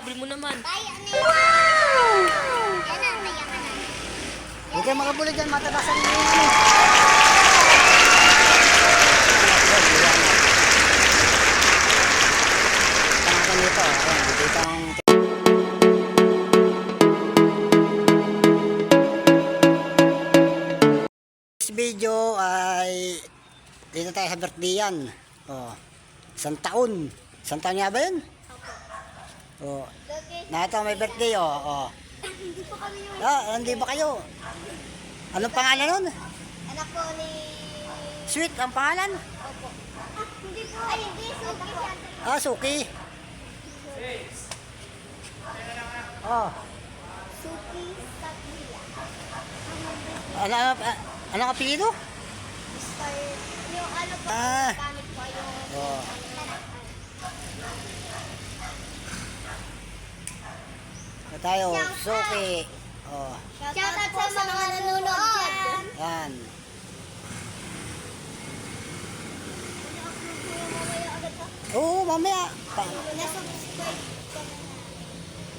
Habol mo naman. Kaya. Wow! Yan na, kaya ka na. Huwag kayo makabuli dyan, matatasan nyo yung ano. Tangkan nito, dito video ay dito tayo sa birthday yan. Oh, isang taon. Isang taon nga ba yun? Oh, na ito may birthday oh. oh. Hindi po kami yung Ah, hindi ba kayo? Anong pangalan nun? anak po ni... Sweet ang pangalan? Opo. Ah, hindi po. Ay, hindi. Suki. Ah, Suki. Oh, Suki Sakila. ano, ano, ano ang apelido? Mr. Yung ano po, Ah. gamit po yung... Oh. Tayo, Suki. Oh, Shoutout po sa mga nanonood. yan. Oo, mamaya.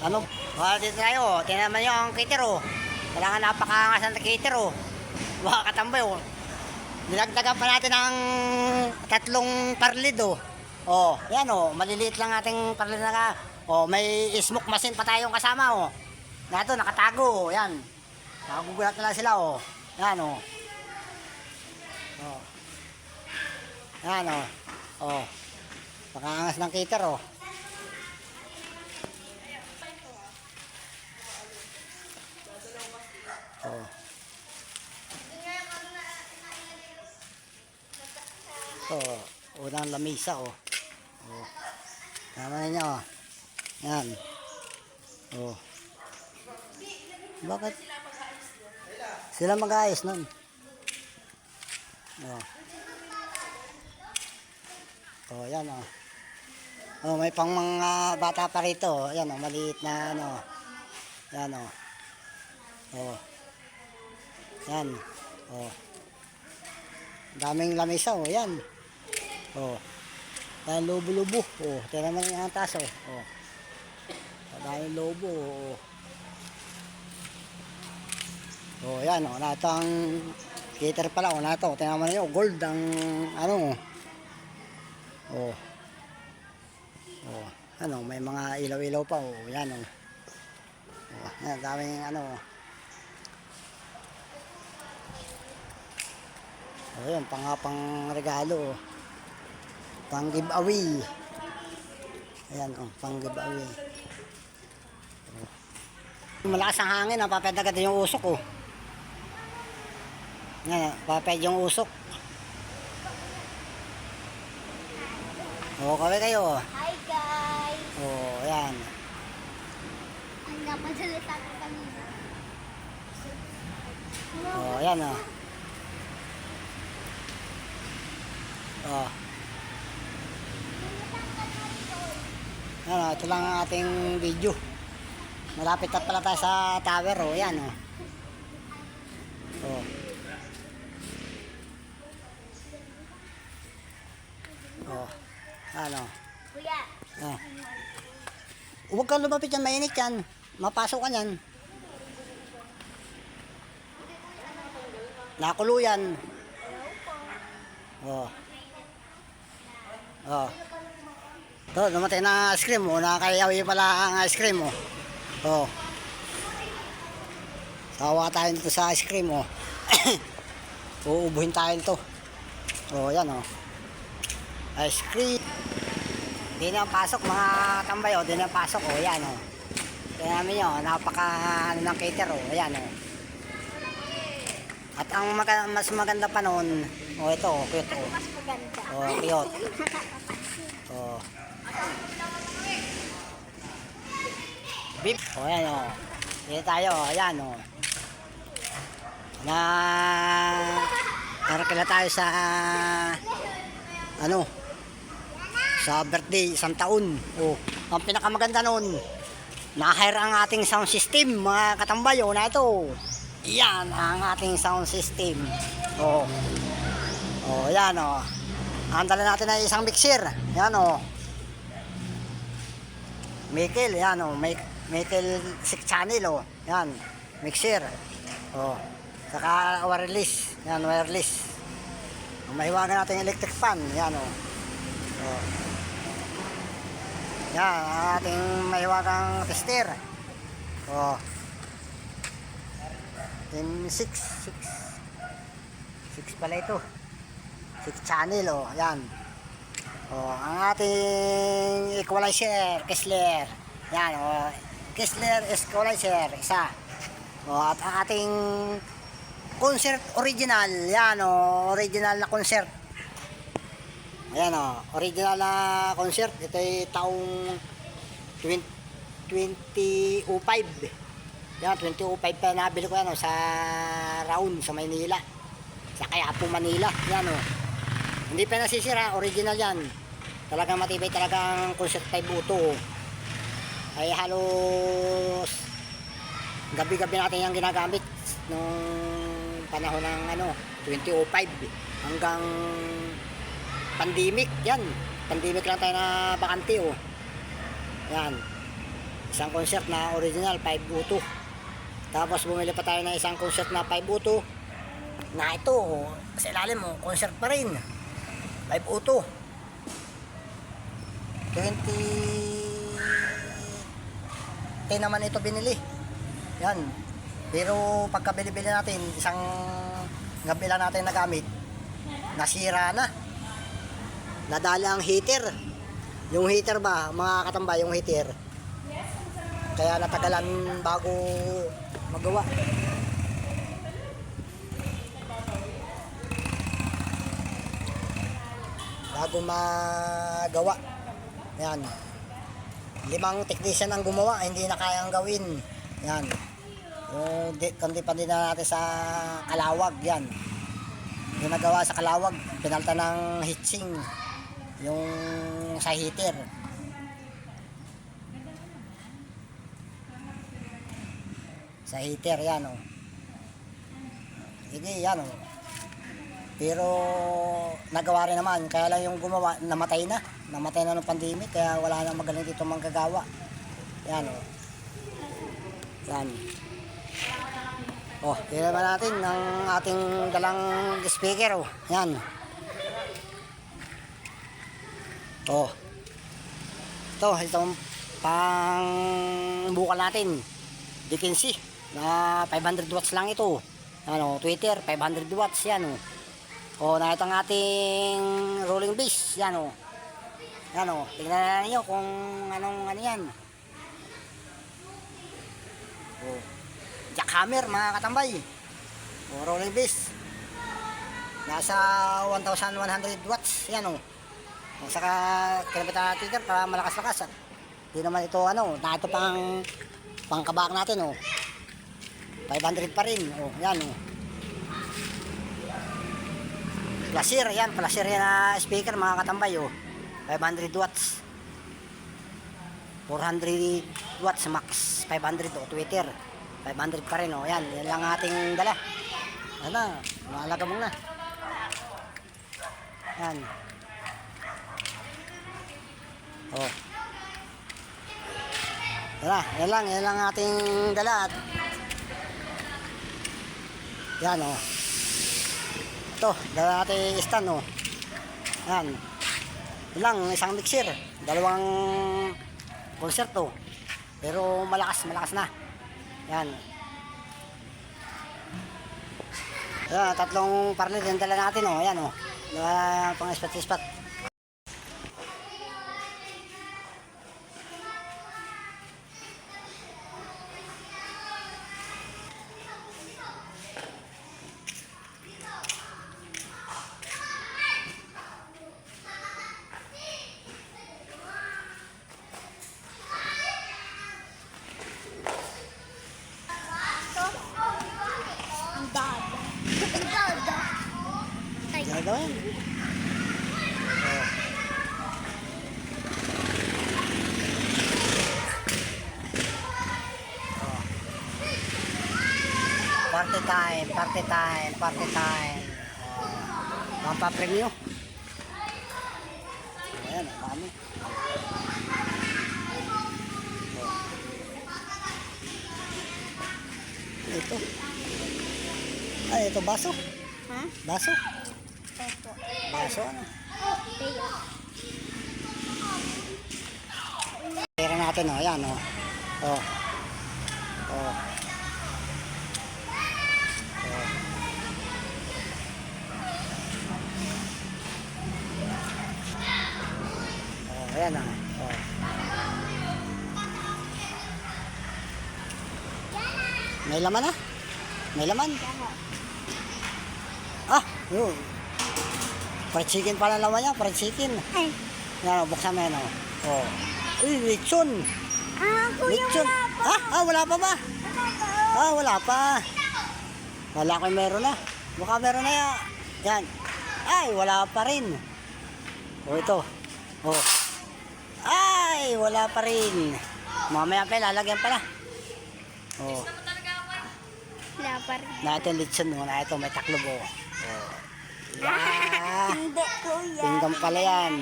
Ano? Ah, dito tayo. Tingnan naman yung cater oh. Kailangan napakangas ng cater oh. Baka katambay oh. Nilagdagan pa natin ng tatlong parlid oh. Oh, yan oh. Maliliit lang ating parlid na ka. Oh, may smoke machine pa tayong kasama oh. Nato, nakatago oh. Yan. Nakagugulat na lang sila oh. Yan oh. Oh. Yan oh. Oh. Pakangas ng cater oh. Oh. Oh, unang lamisa oh. Oh. Tama na niya oh. Yan. Oh. Bakit? Sila mag-ayos nun. Oh. Oh, yan oh. Oh, may pang mga bata pa rito. Yan oh, maliit na ano. Yan oh. Oh. Yan. Oh. Daming lamesa oh, yan. Oh. Yan lobo-lobo. Oh, tira naman yung taas oh. Oh. Daming lobo oh. Oh, yan oh, natang cater pala oh, nato. Tingnan mo niyo, gold ang ano. Oh. Oh, ano, may mga ilaw-ilaw pa oh, yan oh. Oh, yan, daming ano. oh. O yun, pang, pang regalo. Pang giveaway. Ayan, oh, pang giveaway. Oh. Malakas ang hangin, napaped agad yung usok, oh. Yan, paped yung usok. O, kaway kayo. Hi guys! O, ayan. Ang napadalita ko kanina. O, ayan, o. O. Ayan, o, ito lang ang ating video. Malapit na pala tayo sa tower, o. Ayan, o. O. O. Ano? Kuya, Ah. Huwag kang lumapit yan, mainit yan. Mapasok ka yan. Nakulo yan. Oh. Oh. To, dumatay na ice cream. Oh, nakakayawi pala ang ice cream. Oh. Oh. Sawa tayo dito sa ice cream. Oh. Uubuhin tayo nito. Oh, yan oh. Ice cream. Di na pasok mga tambay oh, di na pasok oh, yan oh. Kaya namin yun, napaka ano ng cater oh, ayan oh. At ang maga- mas maganda pa noon, oh ito oh, cute oh. mas maganda. Oh, cute. Oh. Oh, ayan oh. Dito tayo, oh, ayan oh. Na para kila tayo sa ano sa birthday, isang taon. Oh, ang pinakamaganda noon, na-hire ang ating sound system, mga katambayo na ito. Yan ang ating sound system. Oh. Oh, yan oh. Ang dala natin ay isang mixer. Yan oh. Michael, yan o. Mik Michael 6 channel o. Yan. Mixer. O. Saka wireless. Yan, wireless. O, mahiwagan natin yung electric fan. Yan o. O. Yan, ating mahiwagang tester. O. Team 6. 6. 6 pala ito. 6 channel o. Yan. Oh, ang ating equalizer, Kessler. Yan, oh. Kessler equalizer, isa. Oh, at ang ating concert original. Yan, oh, original na concert. Ayan, oh, original na concert. Ito ay taong 20, 2005. Yan, 2005 pa nabili ko yan, oh, sa Round, sa Maynila. Sa Kayapo, Manila. Yan, oh. Hindi pa nasisira, original yan. Talagang matibay talagang Concept 5 Uto. Ay halos gabi-gabi natin yung ginagamit nung panahon ng ano, 2005 hanggang pandemic yan. Pandemic lang tayo na bakante oh. Yan. Isang concert na original 5 Uto. Tapos bumili pa tayo ng isang concert na 5 Uto na ito, oh, sa ilalim mo, concert pa rin. 5 auto. 20 10 naman ito binili. Yan. Pero pagka bili-bili natin, isang gabi lang natin nagamit, nasira na. Nadala ang heater. Yung heater ba, mga katamba, yung heater. Kaya natagalan bago magawa. bago magawa. Yan. Limang technician ang gumawa, hindi na kayang gawin. Yan. Yung di, kundi pa din na natin sa Kalawag, yan. Yung nagawa sa Kalawag, pinalta ng heatsink. Yung sa heater. Sa heater, yan o. Sige, yan o. Pero nagawa rin naman, kaya lang yung gumawa, namatay na. Namatay na ng pandemic, kaya wala nang magaling dito manggagawa. Yan o. Yan. Oh, tingnan naman natin ang ating dalang speaker oh. Yan. Oh. Ito, itong pang bukal natin. Dekensi na 500 watts lang ito. Ano, Twitter 500 watts yan oh. O, nakita ang ating rolling base. Yan o. Yan o. Tingnan na ninyo kung anong ano yan. O. Jackhammer mga katambay. O, rolling base. Nasa 1,100 watts. Yan o. O, saka kinabita natin dyan para malakas-lakas. At di naman ito ano. Na ito pang pangkabak natin o. 500 pa rin. O, yan o. Plasir, yan, plasir yan na speaker mga katambay oh. 500 watts. 400 watts max. 500 oh, Twitter. 500 pa rin oh. Yan, yan lang ating dala. Ano, mahalaga mong na. Yan. Oh. Yan, yan lang, yan lang ating dala. Yan oh. Ito, dala natin stand oh. Yan. Ilang, isang mixer. Dalawang konserto. Pero malakas, malakas na. Yan. Yan, tatlong partner yung dala natin oh. Yan oh. Dala pang ispat-ispat. Ang Gagawin. Oh. Party time, party time, party time. Oh. Mapapremyo. Ayan, ang dami. Ito. Ay, ito baso. Ha? Baso. Opo. Baso ano. Tayo. Pera natin oh, ayan oh. Oh. Oh. Oh. Oh, ayan ah. Oh. May laman ah? May laman? Ah, yun. Fried chicken pala laman niya, fried chicken. Ay. Yan, oh, buksan mo yan oh. Oh. Uy, lechon. Ah, kuya, Lechon. wala pa. Ah, ah, wala pa ba? Wala pa. Ah, wala pa. Wala ko meron na. Mukha meron na yan. Yan. Ay, wala pa rin. Oh, ito. Oh. Ay, wala pa rin. Mamaya pa, lalagyan pala. Oh. Wala pa rin. Natin lechon muna. Ito, may taklob oh. Oh. Yeah. Hindi, kuya. Tingnan pala yan.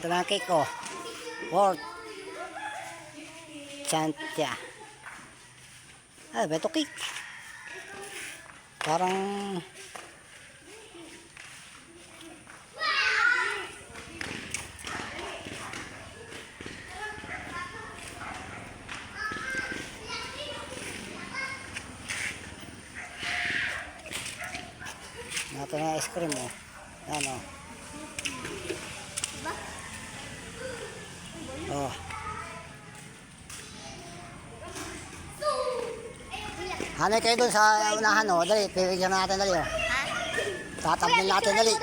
Ito na cake ko. Pork. Chantya. Ah, beto cake. Parang... Nato na ice cream oh. Yan oh. Oh. Hanay kayo dun sa unahan, oh. Dali, pipigyan natin, dali, oh. Tatabnin natin, dali.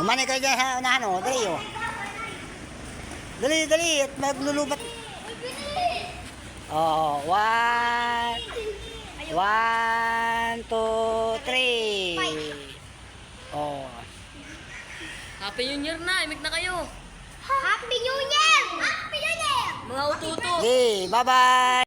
Humanay kayo dyan sa unahan, oh. Dali, oh. Dali, dali. At maglulubat. Oh, one. One, two, three. Happy New Year na, imik na kayo. Happy New Year! Happy New Year! Mga ututo. Okay, bye-bye.